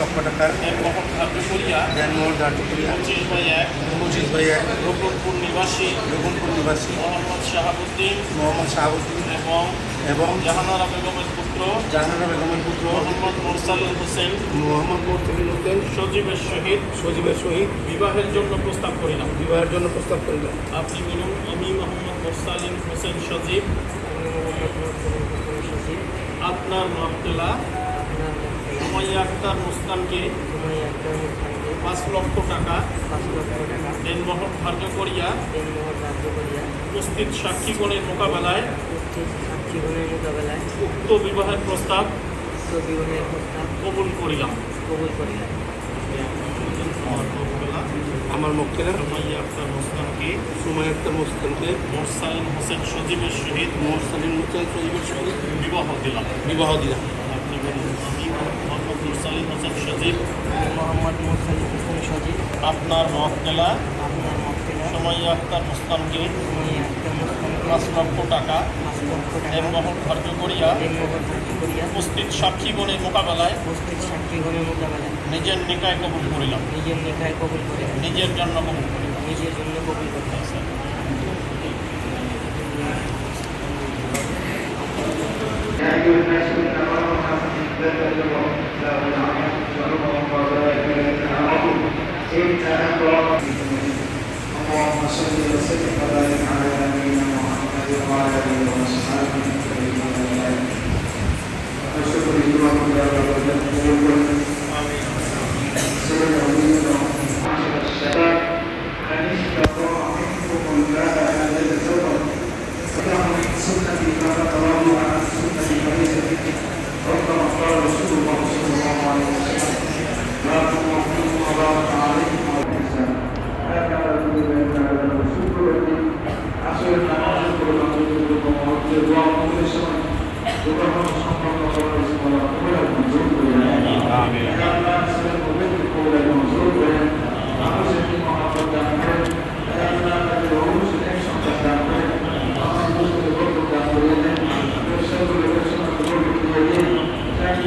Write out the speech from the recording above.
লক্ষ টাকা এর বহন ধার্য করিয়া। দেনমোহর ধার্য করিয়া পঁচিশ বাই এক রঘুপুর নিবাসী। রঘুনপুর নিবাসী। মোহাম্মদ শাহাবুদ্দিন। মোহাম্মদ শাহাবুদ্দিন। এবং এবং জাহানারা বেগমের পুত্র। জাহানারা বেগমের পুত্র। মোহাম্মদ মোরসালিন হোসেন। মোহাম্মদ মোর্তমিন হোসেন। সজীবের সহিত। সজীবের সহিত। বিবাহের জন্য প্রস্তাব করিলাম বিবাহের জন্য প্রস্তাব করিলেন আপনি বলুন আমি মোহাম্মদ মোরসালিন হোসেন সজীব। আপনার মহতলা সময় আক্তার মুস্কানকে পাঁচ লক্ষ টাকা। দেনমোহর ধার্য করিয়া উপস্থিত সাক্ষীগণের মোকাবেলায়। উক্ত বিবাহের প্রস্তাব কবুল করিলাম। আমার মহতলা আমার মক্কেলা সময় আক্তার মুস্কানকে সময় আক্তার মুসকানকে মোরসালিন হোসেন সজীবের সহিত মোহসালিন হোসেন সজীবের সহিত বিবাহ দিলাম। বিবাহ দিলাম। আপনি বলুন আমি মুরসালিন হোসেন সজীব। মোহাম্মদ মোরসালি হোসেন সজিব। আপনার মহকেলা আপনার মক্কেলা সময় আক্তার মুস্তানকে সময়ে একটা মুসলিম পাঁচ লক্ষ টাকা। এর ধার্য করিয়া উপস্থিত সাক্ষীগণের মোকাবেলায় উপস্থিত সাক্ষীগণের মোকাবেলায় নিজের নিকায় কবুল করিলাম। নিজের লেখায় কবুল করে নিজের জন্য কবুল করিলাম। নিজের জন্য কবুল করতে para din sa.